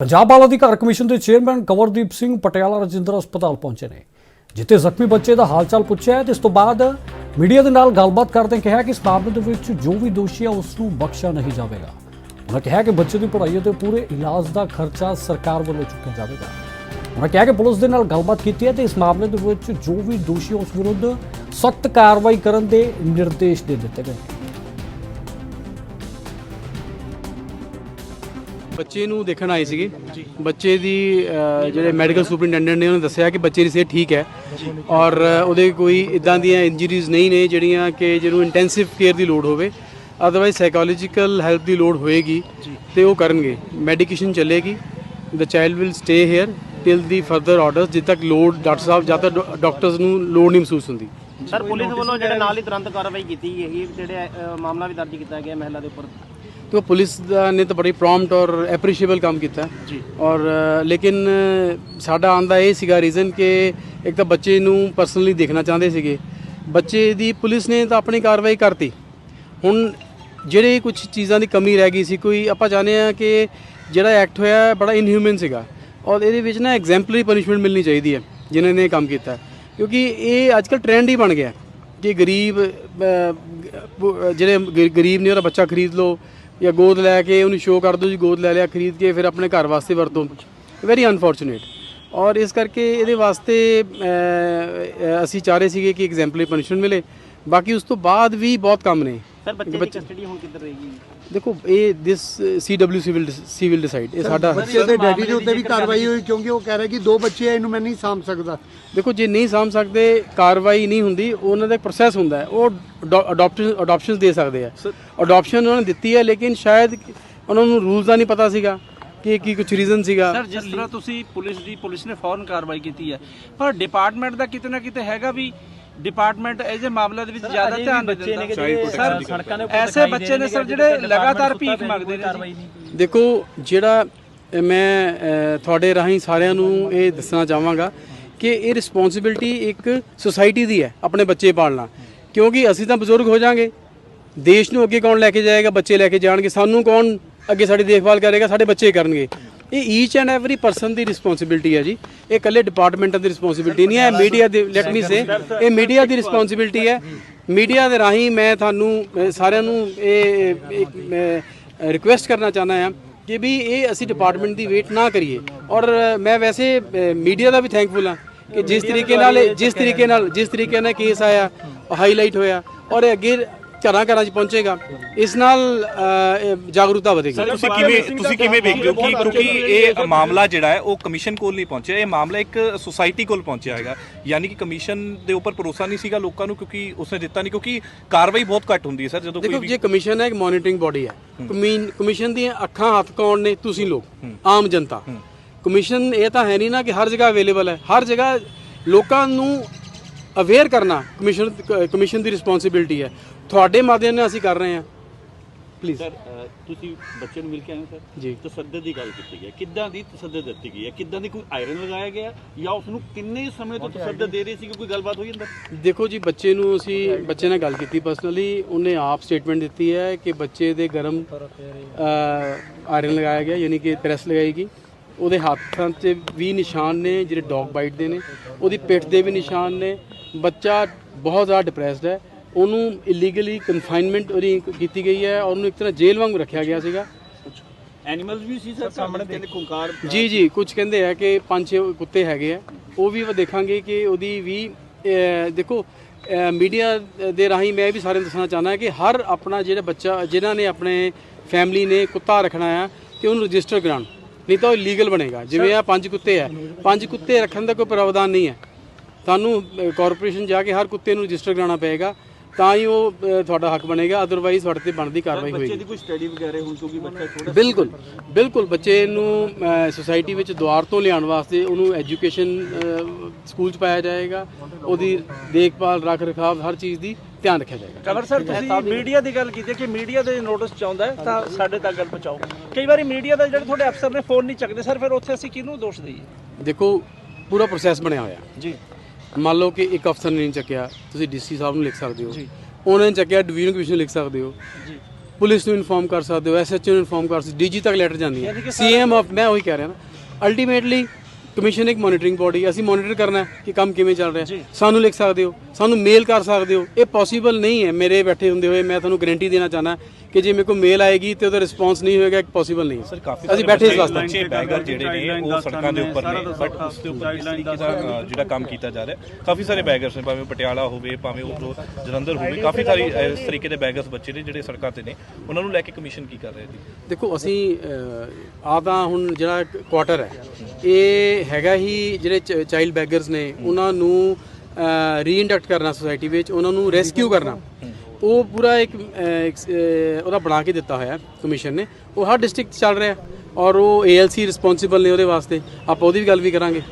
ਪੰਜਾਬ ਬਾਲ ਅਧਿਕਾਰ ਕਮਿਸ਼ਨ ਦੇ ਚੇਅਰਮੈਨ ਕੰਵਰਦੀਪ ਸਿੰਘ ਪਟਿਆਲਾ ਰਜਿੰਦਰ ਹਸਪਤਾਲ ਪਹੁੰਚੇ ਨੇ, ਜਿੱਥੇ ਜ਼ਖਮੀ ਬੱਚੇ ਦਾ ਹਾਲਚਾਲ ਪੁੱਛਿਆ ਹੈ, ਤੇ ਇਸ ਤੋਂ ਬਾਅਦ ਮੀਡੀਆ ਦੇ ਨਾਲ ਗੱਲਬਾਤ ਕਰਦੇ ਕਿਹਾ ਕਿ ਇਸ ਮਾਮਲੇ ਦੇ ਵਿੱਚ ਜੋ ਵੀ ਦੋਸ਼ੀ ਹੈ ਉਸ ਨੂੰ ਬਖਸ਼ਿਆ ਨਹੀਂ ਜਾਵੇਗਾ। ਉਹਨਾਂ ਕਿਹਾ ਕਿ ਬੱਚੇ ਦੀ ਪੜ੍ਹਾਈ ਅਤੇ ਪੂਰੇ ਇਲਾਜ ਦਾ ਖਰਚਾ ਸਰਕਾਰ ਵੱਲੋਂ ਚੁੱਕਿਆ ਜਾਵੇਗਾ। ਉਹਨਾਂ ਕਿਹਾ ਕਿ ਪੁਲਿਸ ਦੇ ਨਾਲ ਗੱਲਬਾਤ ਕੀਤੀ ਹੈ ਤੇ ਇਸ ਮਾਮਲੇ ਦੇ ਵਿੱਚ ਜੋ ਵੀ ਦੋਸ਼ੀ ਹੈ ਉਸ ਵਿਰੁੱਧ ਸਖਤ ਕਾਰਵਾਈ ਕਰਨ ਦੇ ਨਿਰਦੇਸ਼ ਦੇ ਦਿੱਤੇ ਗਏ ਬੱਚੇ ਨੂੰ ਦੇਖਣ ਆਏ ਸੀਗੇ। ਬੱਚੇ ਦੀ ਅ, ਜਿਹੜੇ ਮੈਡੀਕਲ ਸੁਪਰਿੰਟੈਂਡੈਂਟ ਨੇ ਉਹਨੇ ਦੱਸਿਆ ਕਿ ਬੱਚੇ ਦੀ ਸਿਹਤ ਠੀਕ ਹੈ ਔਰ ਅ, ਉਹਦੇ ਕੋਈ ਇਦਾਂ ਦੀਆਂ ਇੰਜਰੀਜ਼ ਨਹੀਂ ਨੇ ਜਿਹੜੀਆਂ ਕਿ ਜਿਹਨੂੰ ਇੰਟੈਂਸਿਵ ਕੇਅਰ ਦੀ ਲੋੜ ਹੋਵੇ। ਅਦਰਵਾਈਜ਼ ਸਾਈਕੋਲੋਜੀਕਲ ਹੈਲਪ ਦੀ ਲੋੜ ਹੋਏਗੀ ਤੇ ਉਹ ਕਰਨਗੇ। ਮੈਡੀਕੇਸ਼ਨ ਚੱਲੇਗੀ। The child will stay here till the further orders ਜਿੱਦ ਤੱਕ ਲੋੜ ਡਾਕਟਰ ਸਾਹਿਬ ਜਦ ਤੱਕ ਡਾਕਟਰਸ ਨੂੰ ਲੋੜ ਨਹੀਂ ਮਹਿਸੂਸ ਹੁੰਦੀ। ਸਰ ਪੁਲਿਸ ਵੱਲੋਂ ਜਿਹੜੇ ਨਾਲ ਹੀ ਤੁਰੰਤ ਕਾਰਵਾਈ ਕੀਤੀ ਗਈ ਹੈ ਜਿਹੜੇ ਅ, ਮਾਮਲਾ ਵੀ ਦਰਜ ਕੀਤਾ ਗਿਆ ਮਹਿਲਾ ਦੇ ਉੱਪਰ। तो ਪੁਲਿਸ ਦਾ ਨੇ ਤਾਂ ਬੜੀ ਪ੍ਰੋਮਟ ਔਰ ਐਪਰੀਸ਼ੀਏਬਲ ਕੰਮ ਕੀਤਾ ਜੀ ਔਰ ਲੇਕਿਨ ਸਾਡਾ ਆਂਦਾ ਇਹ ਸੀਗਾ ਰੀਜ਼ਨ ਕਿ ਇੱਕ ਤਾਂ ਬੱਚੇ ਨੂੰ ਪਰਸਨਲੀ ਦੇਖਣਾ ਚਾਹੁੰਦੇ ਸੀਗੇ ਬੱਚੇ ਦੀ ਪੁਲਿਸ ਨੇ ਤਾਂ ਆਪਣੀ ਕਾਰਵਾਈ ਕਰਤੀ ਹੁਣ ਜਿਹੜੇ ਕੁਝ ਚੀਜ਼ਾਂ ਦੀ ਕਮੀ ਰਹਿ ਗਈ ਸੀ ਕੋਈ ਆਪਾਂ ਚਾਹੁੰਦੇ ਆ ਕਿ ਜਿਹੜਾ ਐਕਟ ਹੋਇਆ ਬੜਾ ਇਨਹਿਊਮਨ ਸੀਗਾ ਔਰ ਇਹਦੇ ਵਿੱਚ ਨਾ ਐਗਜ਼ੈਂਪਲਰੀ ਪਨਿਸ਼ਮੈਂਟ ਮਿਲਣੀ ਚਾਹੀਦੀ ਹੈ ਜਿਨ੍ਹਾਂ ਨੇ ਕੰਮ ਕੀਤਾ ਕਿਉਂਕਿ ਇਹ ਅੱਜਕੱਲ ਟ੍ਰੈਂਡ ਹੀ ਬਣ ਗਿਆ ਕਿ ਗਰੀਬ ਜਿਹੜੇ ਗਰੀਬ ਨੇ ਉਹਦਾ ਬੱਚਾ ਖਰੀਦ ਲੋ ਜਾਂ ਗੋਦ ਲੈ ਕੇ ਉਹਨੂੰ ਸ਼ੋਅ ਕਰ ਦਿਓ ਜੀ, ਗੋਦ ਲੈ ਲਿਆ, ਖਰੀਦ ਕੇ ਫਿਰ ਆਪਣੇ ਘਰ ਵਾਸਤੇ ਵਰਤੋਂ ਵੈਰੀ ਅਨਫੋਰਚੂਨੇਟ ਔਰ ਇਸ ਕਰਕੇ ਇਹਦੇ ਵਾਸਤੇ ਅਸੀਂ ਚਾਹ ਰਹੇ ਸੀਗੇ ਕਿ ਐਗਜ਼ੈਂਪਲਰੀ ਪਨਿਸ਼ਮੈਂਟ ਮਿਲੇ। ਬਾਕੀ ਉਸ ਤੋਂ ਬਾਅਦ ਵੀ ਬਹੁਤ ਕੰਮ ਨੇ। ਸਰ ਬੱਚੇ ਦੀ ਕਸਟਡੀ ਹੁਣ ਕਿੱਧਰ ਰਹੇਗੀ? ਦੇਖੋ ਇਹ this CWC will see will decide ਇਹ ਸਾਡਾ ਬੱਚੇ ਦੇ ਡੈਡੀ ਦੇ ਉੱਤੇ ਵੀ ਕਾਰਵਾਈ ਹੋਈ ਕਿਉਂਕਿ ਉਹ ਕਹਿ ਰਿਹਾ ਕਿ ਦੋ ਬੱਚੇ ਆ ਇਹਨੂੰ ਮੈਂ ਨਹੀਂ ਸਾਂਭ ਸਕਦਾ। ਦੇਖੋ ਜੇ ਨਹੀਂ ਸਾਂਭ ਸਕਦੇ ਕਾਰਵਾਈ ਨਹੀਂ ਹੁੰਦੀ ਉਹਨਾਂ ਦਾ ਪ੍ਰੋਸੈਸ ਹੁੰਦਾ ਹੈ। ਉਹ ਅਡਾਪਸ਼ਨ ਅਡਾਪਸ਼ਨਸ ਦੇ ਸਕਦੇ ਆ। ਅਡਾਪਸ਼ਨ ਉਹਨਾਂ ਨੇ ਦਿੱਤੀ ਹੈ ਲੇਕਿਨ ਸ਼ਾਇਦ ਉਹਨਾਂ ਨੂੰ ਰੂਲਸ ਦਾ ਨਹੀਂ ਪਤਾ ਸੀਗਾ ਕਿ ਕੀ ਕੁਝ ਰੀਜ਼ਨ ਸੀਗਾ। ਸਰ ਜਿਸ ਤਰ੍ਹਾਂ ਤੁਸੀਂ ਪੁਲਿਸ ਦੀ ਪੁਲਿਸ ਨੇ ਫੌਰਨ ਕਾਰਵਾਈ ਕੀਤੀ ਹੈ। ਪਰ ਡਿਪਾਰਟਮੈਂਟ ਦਾ ਕਿਤੇ ਨਾ ਕਿਤੇ ਹੈਗਾ ਵੀ ਡਿਪਾਰਟਮੈਂਟ ਇਹ ਜੇ ਮਾਮਲਿਆਂ ਦੇ ਵਿੱਚ ਜ਼ਿਆਦਾ ਧਿਆਨ ਬੱਚੇ ਨੇ ਸਰ ਸੜਕਾਂ ਦੇ ਉੱਪਰ ਐਸੇ ਬੱਚੇ ਨੇ ਸਰ ਜਿਹੜੇ ਲਗਾਤਾਰ ਭੀਖ ਮੰਗਦੇ ਨੇ ਦੇਖੋ ਜਿਹੜਾ ਮੈਂ ਤੁਹਾਡੇ ਰਾਹੀਂ ਸਾਰਿਆਂ ਨੂੰ ਇਹ ਦੱਸਣਾ ਚਾਹਾਂਗਾ ਕਿ ਇਹ ਰਿਸਪੌਂਸਿਬਿਲਟੀ ਇੱਕ ਸੁਸਾਇਟੀ ਦੀ ਹੈ ਆਪਣੇ ਬੱਚੇ ਪਾਲਣਾ। ਕਿਉਂਕਿ ਅਸੀਂ ਤਾਂ ਬਜ਼ੁਰਗ ਹੋ ਜਾਾਂਗੇ। ਦੇਸ਼ ਨੂੰ ਅੱਗੇ ਕੌਣ ਲੈ ਕੇ ਜਾਏਗਾ ਬੱਚੇ ਲੈ ਕੇ ਜਾਣਗੇ। ਸਾਨੂੰ ਕੌਣ ਅੱਗੇ ਸਾਡੀ ਦੇਖਭਾਲ ਕਰੇਗਾ ਸਾਡੇ ਬੱਚੇ ਕਰਨਗੇ। ਇਹ ਈਚ ਐਂਡ ਐਵਰੀ ਪਰਸਨ ਦੀ ਰਿਸਪੌਂਸਿਬਿਲਟੀ ਹੈ ਜੀ। ਇਹ ਇਕੱਲੇ ਡਿਪਾਰਟਮੈਂਟਾਂ ਦੀ ਰਿਸਪੌਂਸਿਬਿਲਟੀ ਨਹੀਂ ਹੈ ਮੀਡੀਆ ਦੀ ਲੈਟ ਮੀ ਸੇ ਇਹ ਮੀਡੀਆ ਦੀ ਰਿਸਪੌਂਸਿਬਿਲਟੀ ਹੈ। ਮੀਡੀਆ ਦੇ ਰਾਹੀਂ ਮੈਂ ਤੁਹਾਨੂੰ ਸਾਰਿਆਂ ਨੂੰ ਇਹ ਰਿਕੁਐਸਟ ਕਰਨਾ ਚਾਹੁੰਦਾ ਹਾਂ ਕਿ ਵੀ ਇਹ ਅਸੀਂ ਡਿਪਾਰਟਮੈਂਟ ਦੀ ਵੇਟ ਨਾ ਕਰੀਏ। ਔਰ ਮੈਂ ਵੈਸੇ ਮੀਡੀਆ ਦਾ ਵੀ ਥੈਂਕਫੁਲ ਹਾਂ ਕਿ ਜਿਸ ਤਰੀਕੇ ਨਾਲ ਇਹ- ਜਿਸ ਤਰੀਕੇ ਨਾਲ, ਜਿਸ ਤਰੀਕੇ ਨਾਲ ਕੇਸ ਆਇਆ ਹਾਈਲਾਈਟ ਹੋਇਆ, ਔਰ ਇਹ ਅੱਗੇ ਘਰਾਂ ਘਰਾਂ 'ਚ ਪਹੁੰਚੇਗਾ। ਇਸ ਨਾਲ ਅ, ਇਹ ਜਾਗਰੂਕਤਾ ਵਧੇਗੀ। ਤੁਸੀਂ ਕਿਵੇਂ ਤੁਸੀਂ ਕਿਵੇਂ ਵੇਖਦੇ ਹੋ ਕਿ ਕਿਉਂਕਿ ਇਹ ਮਾਮਲਾ ਜਿਹੜਾ ਹੈ ਉਹ ਕਮਿਸ਼ਨ ਕੋਲ ਨਹੀਂ ਪਹੁੰਚਿਆ। ਇਹ ਮਾਮਲਾ ਇੱਕ ਸੁਸਾਇਟੀ ਕੋਲ ਪਹੁੰਚਿਆ ਹੈਗਾ। ਯਾਨੀ ਕਿ ਕਮਿਸ਼ਨ ਦੇ ਉੱਪਰ ਭਰੋਸਾ ਨਹੀਂ ਸੀਗਾ ਲੋਕਾਂ ਨੂੰ ਕਿਉਂਕਿ ਉਸਨੇ ਦਿੱਤਾ ਨਹੀਂ ਕਿਉਂਕਿ ਕਾਰਵਾਈ ਬਹੁਤ ਘੱਟ ਹੁੰਦੀ ਹੈ ਸਰ ਜਦੋਂ ਕੋਈ ਦੇਖੋ ਵੀ ਜੇ ਕਮਿਸ਼ਨ ਹੈ ਇੱਕ ਮੋਨੀਟਰਿੰਗ ਬੋਡੀ ਹੈ। ਕਮੀਨ- ਕਮਿਸ਼ਨ ਦੀਆਂ ਅੱਖਾਂ ਹੱਥ ਕੌਣ ਨੇ? ਤੁਸੀਂ ਲੋਕ ਆਮ ਜਨਤਾ। ਕਮਿਸ਼ਨ ਇਹ ਤਾਂ ਹੈ ਨਹੀਂ ਨਾ ਕਿ ਹਰ ਜਗ੍ਹਾ ਅਵੇਲੇਬਲ ਹੈ। ਹਰ ਜਗ੍ਹਾ ਲੋਕਾਂ ਨੂੰ ਅਵੇਅਰ ਕਰਨਾ ਕਮਿਸ਼ਨ ਕਮਿਸ਼ਨ ਦੀ ਰਿਸਪੌਂਸਿਬਿਲਟੀ ਹੈ। ਤੁਹਾਡੇ ਮਾਧਿਅਮ ਨਾਲ ਅਸੀਂ ਕਰ ਰਹੇ ਹਾਂ। ਪਲੀਜ਼ ਸਰ ਤੁਸੀਂ ਬੱਚੇ ਨੂੰ ਮਿਲ ਕੇ ਆਏ ਹੋ ਸਰ ਜੀ। ਤਸੱਦਦ ਦੀ ਗੱਲ ਕੀਤੀ ਗਈ ਹੈ। ਕਿੱਦਾਂ ਦੀ ਤਸੱਦਦ ਦਿੱਤੀ ਗਈ ਹੈ? ਕਿੱਦਾਂ ਦੀ ਕੋਈ ਆਇਰਨ ਲਗਾਇਆ ਗਿਆ ਜਾਂ ਉਸ ਨੂੰ ਕਿੰਨੇ ਸਮੇਂ ਤੋਂ ਤਸੱਦਦ ਦੇ ਰਹੀ ਸੀ ਕਿ ਕੋਈ ਗੱਲਬਾਤ ਹੋਈ ਅੰਦਰ? ਦੇਖੋ ਜੀ ਬੱਚੇ ਨੂੰ ਅਸੀਂ ਬੱਚੇ ਨਾਲ ਗੱਲ ਕੀਤੀ ਪਰਸਨਲੀ ਉਹਨੇ ਆਪ ਸਟੇਟਮੈਂਟ ਦਿੱਤੀ ਹੈ ਕਿ ਬੱਚੇ ਦੇ ਗਰਮ ਆਇਰਨ ਲਗਾਇਆ ਗਿਆ ਯਾਨੀ ਕਿ ਪ੍ਰੈਸ ਲਗਾਈ ਗਈ। ਉਹਦੇ ਹੱਥਾਂ 'ਤੇ ਵੀ ਨਿਸ਼ਾਨ ਨੇ ਜਿਹੜੇ ਡੌਗ ਬਾਈਟ ਦੇ ਨੇ। ਉਹਦੀ ਪਿੱਠ ਦੇ ਵੀ ਨਿਸ਼ਾਨ ਨੇ। ਬੱਚਾ ਬਹੁਤ ਜ਼ਿਆਦਾ ਡਿਪਰੈਸਡ ਹੈ। ਉਹਨੂੰ ਇਲੀਗਲੀ ਕਨਫਾਈਨਮੈਂਟ ਉਹਦੀ ਕੀਤੀ ਗਈ ਹੈ ਔਰ ਉਹਨੂੰ ਇੱਕ ਤਰ੍ਹਾਂ ਜੇਲ੍ਹ ਵਾਂਗ ਰੱਖਿਆ ਗਿਆ ਸੀਗਾ। ਐਨੀਮਲਸ ਵੀ ਸੀ ਸਰ? ਸਾਹਮਣੇ ਕਹਿੰਦੇ ਖੁੰਕਾਰ ਜੀ ਜੀ ਕੁਝ ਕਹਿੰਦੇ ਆ ਕਿ ਪੰਜ ਛੇ ਕੁੱਤੇ ਹੈਗੇ ਆ। ਉਹ ਵੀ ਆਪਾਂ ਦੇਖਾਂਗੇ ਕਿ ਉਹਦੀ ਵੀ ਦੇਖੋ ਮੀਡੀਆ ਦੇ ਰਾਹੀਂ ਮੈਂ ਵੀ ਸਾਰਿਆਂ ਨੂੰ ਦੱਸਣਾ ਚਾਹੁੰਦਾ ਕਿ ਹਰ ਆਪਣਾ ਜਿਹੜਾ ਬੱਚਾ ਜਿਨ੍ਹਾਂ ਨੇ ਆਪਣੇ ਫੈਮਿਲੀ ਨੇ ਕੁੱਤਾ ਰੱਖਣਾ ਆ ਤੇ ਉਹਨੂੰ ਰਜਿਸਟਰ ਕਰਾਉਣ। ਨਹੀਂ ਤਾਂ ਉਹ ਲੀਗਲ ਬਣੇਗਾ। ਜਿਵੇਂ ਆ ਪੰਜ ਕੁੱਤੇ ਆ। ਪੰਜ ਕੁੱਤੇ ਰੱਖਣ ਦਾ ਕੋਈ ਪ੍ਰਾਵਧਾਨ ਨਹੀਂ ਹੈ। ਤੁਹਾਨੂੰ ਕਾਰਪੋਰੇਸ਼ਨ ਜਾ ਕੇ ਹਰ ਕੁੱਤੇ ਨੂੰ ਰਜਿਸਟਰ ਕਰਾਉਣਾ ਪਏਗਾ। ਤਾਂ ਹੀ ਉਹ ਤੁਹਾਡਾ ਹੱਕ ਬਣੇਗਾ ਅਦਰਵਾਈਜ਼ ਤੁਹਾਡੇ ਤੇ ਬਣਦੀ ਕਾਰਵਾਈ ਬੱਚੇ ਹੋਏਗੀ। ਦੀ ਕੋਈ ਸਟੱਡੀ ਵਗੈਰਾ ਹੁਣ ਕਿਉਂਕਿ ਬੱਚਾ ਛੋਟਾ ਬਿਲਕੁਲ ਬਿਲਕੁਲ ਬੱਚੇ ਨੂੰ ਸੋਸਾਇਟੀ ਵਿੱਚ ਦੁਆਰ ਤੋਂ ਲਿਆਉਣ ਵਾਸਤੇ ਉਹਨੂੰ ਐਜੂਕੇਸ਼ਨ ਸਕੂਲ 'ਚ ਪਾਇਆ ਜਾਏਗਾ। ਉਹਦੀ ਦੇਖਭਾਲ ਰੱਖ ਰਖਾਵ ਹਰ ਚੀਜ਼ ਦੀ ਧਿਆਨ ਰੱਖਿਆ ਜਾਏਗਾ। ਕਵਰ ਸਰ ਤੁਸੀਂ ਮੀਡੀਆ ਦੀ ਗੱਲ ਕੀਤੀ ਹੈ ਕਿ ਮੀਡੀਆ ਦੇ ਨੋਟਿਸ ਚਾਹੁੰਦਾ ਹੈ ਤਾਂ ਸਾਡੇ ਤੱਕ ਗੱਲ ਪਹੁੰਚਾਓ। ਕਈ ਵਾਰੀ ਮੀਡੀਆ ਦਾ ਜਿਹੜੇ ਤੁਹਾਡੇ ਅਫਸਰ ਨੇ ਫੋਨ ਨਹੀਂ ਚੱਕਦੇ। ਸਰ ਫਿਰ ਉੱਥੇ ਅਸੀਂ ਕਿਹਨੂੰ ਦੋਸ਼ ਦਈਏ? ਦੇਖੋ ਪੂਰਾ ਪ੍ਰੋਸੈਸ ਬਣਿਆ ਹੋਇਆ। ਜੀ। ਮੰਨ ਲਓ ਕਿ ਇੱਕ ਅਫਸਰ ਨੇ ਨਹੀਂ ਚੱਕਿਆ ਤੁਸੀਂ ਡੀਸੀ ਸਾਹਿਬ ਨੂੰ ਲਿਖ ਸਕਦੇ ਹੋ। ਉਹਨਾਂ ਨੇ ਚੱਕਿਆ ਡਿਵੀਜ਼ਨ ਕਮਿਸ਼ਨ ਲਿਖ ਸਕਦੇ ਹੋ। ਜੀ। ਪੁਲਿਸ ਨੂੰ ਇਨਫੋਰਮ ਕਰ ਸਕਦੇ ਹੋ ਐਸਐਚਓ ਨੂੰ ਇਨਫੋਰਮ ਕਰ ਸਕਦੇ ਡੀਜੀ ਤੱਕ ਲੈਟਰ ਜਾਂਦੀਆਂ ਸੀਐਮ ਆਫ ਮੈਂ ਉਹੀ ਕਹਿ ਰਿਹਾ ਨਾ। ਅਲਟੀਮੇਟਲੀ ਕਮਿਸ਼ਨ ਇੱਕ ਮੋਨੀਟਰਿੰਗ ਬੋਡੀ ਅਸੀਂ ਮੋਨੀਟਰ ਕਰਨਾ ਹੈ ਕਿ ਕੰਮ ਕਿਵੇਂ ਚੱਲ ਰਿਹਾ ਸਾਨੂੰ ਲਿਖ ਸਕਦੇ ਹੋ ਸਾਨੂੰ ਮੇਲ ਕਰ ਸਕਦੇ ਹੋ। ਇਹ ਪੋਸੀਬਲ ਨਹੀਂ ਹੈ ਮੇਰੇ ਬੈਠੇ ਹੁੰਦੇ ਹੋਏ ਮੈਂ ਤੁਹਾਨੂੰ ਗਾਰੰਟੀ ਦੇਣਾ ਚਾਹਨਾ ਕਿ ਜੇ ਮੇਰੇ ਕੋਲ ਮੇਲ ਆਏਗੀ ਤੇ ਉਹਦਾ ਰਿਸਪਾਂਸ ਨਹੀਂ ਹੋਏਗਾ ਪੋਸੀਬਲ ਨਹੀਂ। ਸਰ ਕਾਫੀ ਅਸੀਂ ਬੈਠੇ ਇਸ ਵਾਸਤੇ। ਬੱਚੇ ਬੈਗਰ ਜਿਹੜੇ ਨੇ ਉਹ ਸੜਕਾਂ ਦੇ ਉੱਪਰ ਨੇ ਬਟ ਉਸ ਦੇ ਉੱਪਰ ਕਿਸ ਤਰੀਕੇ ਦਾ ਜਿਹੜਾ ਕੰਮ ਕੀਤਾ ਜਾ ਰਿਹਾ। ਕਾਫੀ ਸਾਰੇ ਬੈਗਰਸ ਨੇ ਭਾਵੇਂ ਪਟਿਆਲਾ ਹੋਵੇ ਭਾਵੇਂ ਉਹ ਜਲੰਧਰ ਹੋਵੇ ਕਾਫੀ ਸਾਰੀ ਇਸ ਤਰੀਕੇ ਦੇ ਬੈਗਰਸ ਬੱਚੇ ਨੇ ਜਿਹੜੇ ਸੜਕਾਂ ਤੇ ਨੇ ਉਹਨਾਂ ਨੂੰ ਲੈ ਕੇ ਕਮਿਸ਼ਨ ਕੀ ਕਰ ਰਿਹਾ ਜੀ ਦੇਖੋ ਅਸੀਂ ਆ ਤਾਂ ਹੁਣ ਜਿਹੜਾ ਕੁਆਟਰ ਹੈ ਇਹ ਹੈਗਾ ਹੀ ਜਿਹੜੇ ਚਾਈਲਡ ਬੈਗਰਸ ਨੇ ਉਹਨਾਂ ਨੂੰ ਰੀਇੰਡਕਟ ਕਰਨਾ ਸੋਸਾਇਟੀ ਵਿੱਚ ਉਹਨਾਂ ਨੂੰ ਰੈਸਕਿਊ ਕਰਨਾ। ਉਹ ਪੂਰਾ ਇੱਕ ਉਹਦਾ ਬਣਾ ਕੇ ਦਿੱਤਾ ਹੋਇਆ ਕਮਿਸ਼ਨ ਨੇ। ਉਹ ਹਰ ਡਿਸਟ੍ਰਿਕਟ ਚੱਲ ਰਿਹਾ ਔਰ ਉਹ ਏਐਲਸੀ ਰਿਸਪੌਂਸਿਬਲ ਨੇ ਉਹਦੇ ਵਾਸਤੇ। ਆਪਾਂ ਉਹਦੀ ਵੀ ਗੱਲ ਵੀ ਕਰਾਂਗੇ।